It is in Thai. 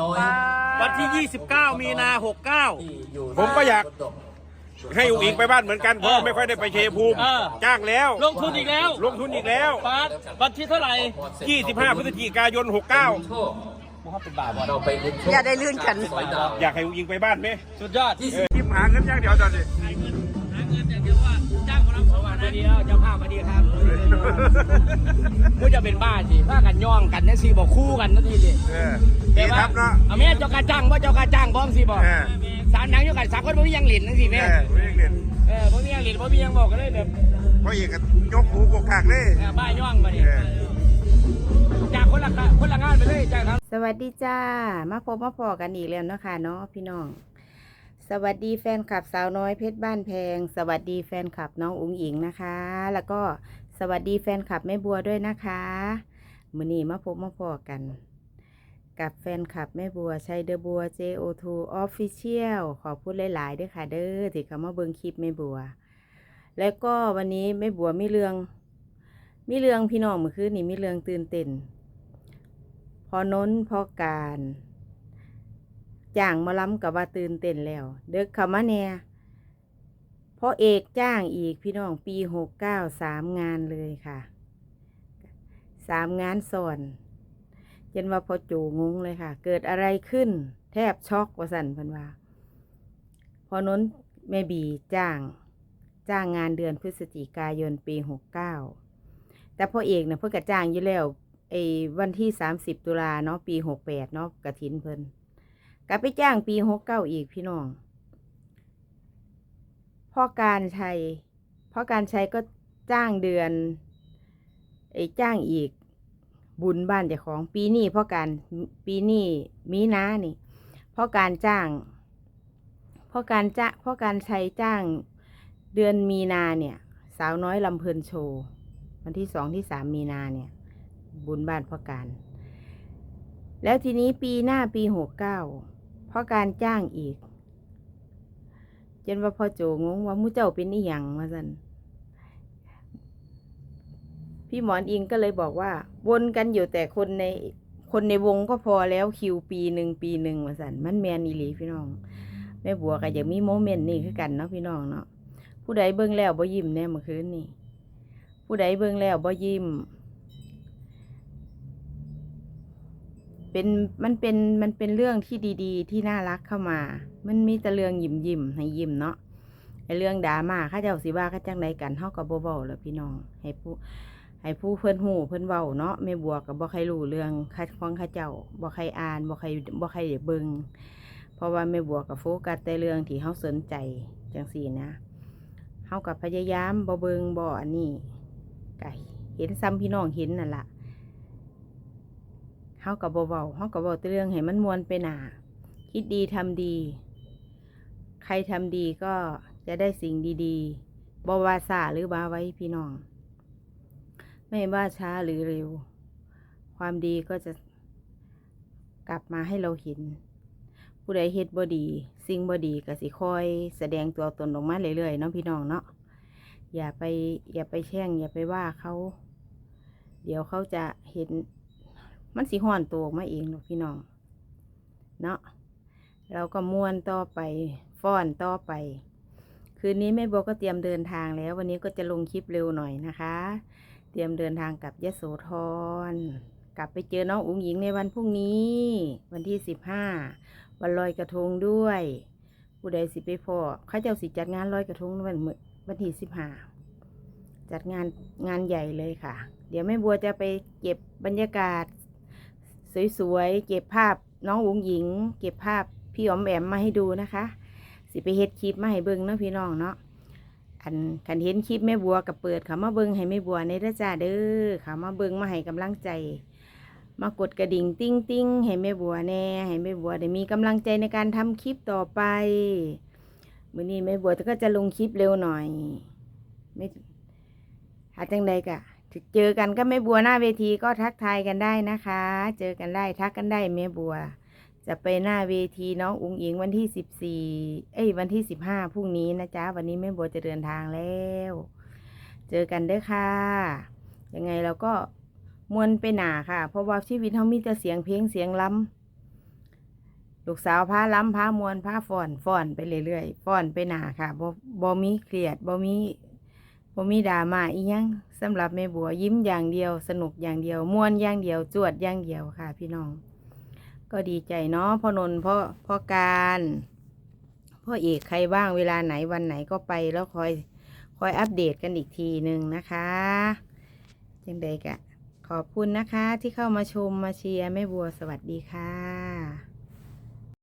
น้อยวันที่ 29 มีนา ที่อยู่ผมก็อยากบนดให้อุ๋งอิงไปบ้านเหมือนกันเพราะไม่ค่อยได้ไปเชยภูมิ เออ จ้างแล้ว69ลงทุนอีกแล้วลงทุนอีกแล้ว บาทวันที่เท่าไหร่25 พฤศจิกายน โชคมอเป็นบาทบอลเราไปลุ้นโชคอย่าได้ลื่นกัน สอยดาว69 อยากให้อุ๋งอิงไปบ้านไหมสุดยอด ที่เออคลิปหาเงินอย่างเดียวตอนนี้ หาเงินหาเงินอย่างเดียวว่าจ้างคนรับสวัส ดีแล้วเจ้าภาพมาดีครับมูจะเป็นบ้าสิว่ากันย่องกันเนี่ยสิบอกคู่กันนั่นทีสิเออดีครับเนาะเอาแม่เจ้ากาจ้างว่าเจ้ากาจ้างบ้องสิบอกเออสามหนังอยู่กันสามคนบ่มีหยังหลินนั่นสิเอแม่อไม่ได้เรียนเออบ่มีหยังหลินบ่มีหยังบอกกันเลยแบบเพราะเอกก็ยกหูกกขากเลยเออบ้าย่องมาดิเออจากคนละกะคนละงานไปเลยจากครับสวัสดีจ้า มาพบมาพอกันอีกแล้วเนาะค่ะเนาะพี่น้อง สวัสดีแฟนคลับสาวน้อยเพชรบ้านแพง สวัสดีแฟนคลับน้องอุ๋งอิงนะคะ แล้วก็สวัสดีแฟนคลับแม่บัวด้วยนะคะมือนี้มาพบมาพอกัน กับแฟนคลับแม่บัวชัยเดอบัว JO2 Official ขอพูดหลายๆด้วยค่ะเด้อที่เขามาเบิ่งคลิปแม่บัว แล้วก็วันนี้แม่บัวมีเรื่องมีเรื่องพี่น้องเมื่อคืนนี้มีเรื่องตื่นเต้นพอน้นพอการ จ้างมาล้ำกับว่าตื่นเต้นแล้ว เด็กเขามาแน่พอเอกจ้างอีกพี่น้องปีหกเก้าสามงานเลยค่ะสามงานสอนจนว่าพอจูงงเลยค่ะ เกิดอะไรขึ้น แทบช็อกว่าสันเพันว่า พอน้นแม่บีจ้าง จ้างงานเดือนพฤศจิกายนปีหกเก้าแต่พ่อเอกเนี่ยเพิ่งกระจ้างอยู่แล้วไอ้วันที่สามสิบตุลาเนาะปีหกแปดเนาะกระถินเพิ่น ลับไปจ้างปีหกเก้าอีกพี่น้องพ่อการชัยพ่อการชัยก็จ้างเดือนไอ้จ้างอีก บุญบ้านเจ้าของปีนี้พ่อการปีนี้มีนานี่พ่อการจ้างพ่อการจ้าพ่อการชัยจ้างเดือนมีนาเนี่ย สาวน้อยลำเพลินโชว์วันที่สองที่สามมีนาเนี่ย บุญบ้านพ่อการ แล้วทีนี้ปีหน้าปีหกเก้า พ่อการจ้างอีก จนว่าพ่อโจงงว่ามูเจ้าเป็นอีหยังมาสันพี่หมอนอิงก็เลยบอกว่าวนกันอยู่แต่คนในคนในวงก็พอแล้วคิวปีหนึ่งปีหนึ่งมาสันมันแมนอีหลีพี่น้องแม่บัวก็อยากมีโมเมนต์นี่คือกันเนาะพี่น้องเนาะผู้ใดเบิ่งแล้วบ่ยิ้มแน่เมื่อคืนนี่ผู้ใดเบิ่งแล้วบ่ยิ้ม เป็นมันเป็นมันเป็นเรื่องที่ดีๆ ที่น่ารักเข้ามา มันมีแต่เรื่องยิ้มยิ้มให้ยิ้มเนาะไอเรื่องดราม่าข้าเจ้าสิว่าข้าจังใดกันเฮากับบ่เว้าแล้วพี่น้อง ให้ผู้ให้ผู้เพิ่นฮู้เพิ่นเว้าเนาะแม่บัวกับบ่ใครรู้เรื่องคัดฟังข้าเจ้าบ่ใครอ่านบ่ใครบ่ใครได้เบิ่งเพราะว่าแม่บัวกับโฟกัสแต่เรื่องที่เฮาสนใจจังซี่นะเฮากับพยายามบ่เบิ่งบ่อันนี้ก็เห็นซ้ำพี่น้องเห็นนั่นละ เฮากับเบาเฮากับเบาแต่เรื่องให้มันมวนไปหนาคิดดีทำดี ใครทำดีก็จะได้สิ่งดีๆบว่าซาหรือบาไว้พี่น้อง ไม่ว่าช้าหรือเร็ว ความดีก็จะกลับมาให้เราเห็น ผู้ใดเฮ็ดบ่ดี สิ่งบ่ดีก็สิคอย แสดงตัวตนออกมาเรื่อยๆเนาะพี่น้องเนาะ อย่าไปอย่าไปแช่ง อย่าไปว่าเขา เดี๋ยวเขาจะเห็น มันสิห่อนตัวออกมาเองหรอกพี่น้อง เนาะเราก็ม้วนต่อไปฟ้อนต่อไป คืนนี้แม่โบก็เตรียมเดินทางแล้ว วันนี้ก็จะลงคลิปเร็วหน่อยนะคะ เตรียมเดินทางกับยะโสธรกลับไปเจอน้องอุ๋งหญิงในวันพรุ่งนี้ วันที่สิบห้าวันลอยกระทงด้วยผู้ใดสิไปพอเขาเจ้าสิจัดงานลอยกระทงวันวันที่สิบห้าจัดงานงานใหญ่เลยค่ะ เดี๋ยวแม่บัวจะไปเก็บบรรยากาศ สวยๆ เก็บภาพน้องอุ๋งหญิง เก็บภาพพี่ออมแอมมาให้ดูนะคะ สิไปเฮ็ดคลิปมาให้เบิ่งเนาะพี่น้องเนาะอันคันเห็นคลิปแม่บัวกับเปิดเขามาเบิ่งให้แม่บัวในเด้จ้าเด้อเขามาเบิ่งมาให้กำลังใจ มากดกระดิ่งติ้งติ้งๆให้แม่บัวแน่ให้แม่บัวได้มีกำลังใจในการทำคลิปต่อไปมื้อนี้แม่บัวก็จะลงคลิปเร็วหน่อยไม่หาจังใดกะ เจอกันก็แม่บัวหน้าเวทีก็ทักทายกันได้นะคะ เจอกันได้ทักกันได้แม่บัว จะไปหน้าเวทีน้องอุ๋งอิงวันที่สิบสี่เอ้ยวันที่สิบห้าพรุ่งนี้นะจ๊ะวันนี้แม่บัวจะเดินทางแล้ว เจอกันเด้อค่ะ ยังไงเราก็มวนไปหนาค่ะ เพราะว่าชีวิตเขามีแต่เสียงเพลงเสียงล้ลูกสาวพาล้ำพามวนพาฟอนฟอนไปเรื่อยๆฟอนไปหนาค่ะบ่บ่มีเครียดบ่มี บ่มีดราม่าอีหยังสำหรับแม่บัวยิ้มอย่างเดียว สนุกอย่างเดียวม่วนอย่างเดียวจวดอย่างเดียวค่ะ พี่น้อง ก็ดีใจเนาะพ่อนนท์พ่อพ่อการพ่อเอกใครบ้างเวลาไหนวันไหนก็ไปแล้วคอยคอยอัปเดตกันอีกทีหนึ่งนะคะยังไดกะขอบคุณนะคะที่เข้ามาชมมาเชียร์แม่บัวสวัสดีค่ะ